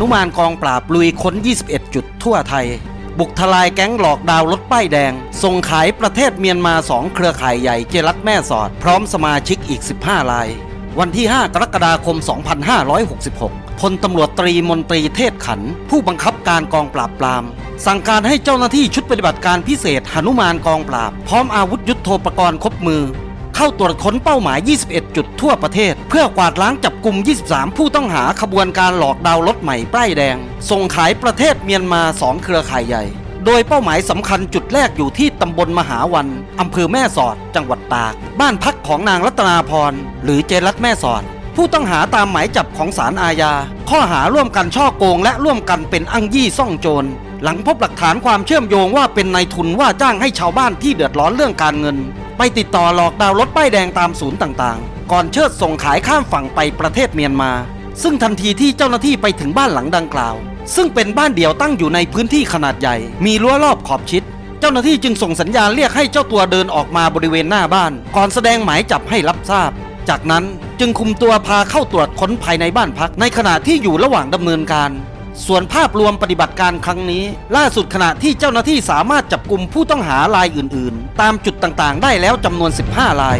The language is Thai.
นุมานกองปราบลุยค้น 21 จุดทั่วไทย บุกทลายแก๊งหลอกดาวรถป้ายแดง ส่งขายประเทศเมียนมา2เครือข่ายใหญ่เจรัตแม่สอด พร้อมสมาชิกอีก 15 ราย วันที่ 5 กรกฎาคม 2566 พลตำรวจตรีมนตรีเทศขัน ผู้บังคับการกองปราบปราม สั่งการให้เจ้าหน้าที่ชุดปฏิบัติการพิเศษหนุมานกองปราบ พร้อมอาวุธยุโทโธปกรณ์ครบมือ เข้าตรวจค้นเป้าหมาย 21 จุดทั่วประเทศ เพื่อกวาดล้างจับกลุ่ม 23 ผู้ต้องหาขบวนการหลอกดาวรถใหม่ป้ายแดง ส่งขายประเทศเมียนมา 2 เครือข่ายใหญ่ โดยเป้าหมายสำคัญจุดแรกอยู่ที่ตำบลมหาวันอำเภอแม่สอด จังหวัดตาก บ้านพักของนางรัตนาพร หรือเจรัตแม่สอดผู้ต้องหาตามหมายจับของศาลอาญา ข้อหาร่วมกันช่อโกงและร่วมกันเป็นอังยี่ซ่องโจร หลังพบหลักฐานความเชื่อมโยงว่าเป็นนายทุนว่าจ้างให้ชาวบ้านที่เดือดร้อนเรื่องการเงิน ไปติดต่อหลอกดาวรถป้ายแดงตามศูนย์ต่างๆ ก่อนเชิดส่งขายข้ามฝั่งไปประเทศเมียนมา ซึ่งทันทีที่เจ้าหน้าที่ไปถึงบ้านหลังดังกล่าว ซึ่งเป็นบ้านเดี่ยวตั้งอยู่ในพื้นที่ขนาดใหญ่ มีรั้วรอบขอบชิด เจ้าหน้าที่จึงส่งสัญญาณเรียกให้เจ้าตัวเดินออกมาบริเวณหน้าบ้าน ก่อนแสดงหมายจับให้รับทราบ จากนั้นจึงคุมตัวพาเข้าตรวจค้นภายในบ้านพักในขณะที่อยู่ระหว่างดำเนินการ ส่วนภาพรวมปฏิบัติการครั้งนี้ ล่าสุดขณะที่เจ้าหน้าที่สามารถจับกลุ่มผู้ต้องหารายอื่น ๆ ตามจุดต่างๆ ได้แล้วจำนวน 15 ราย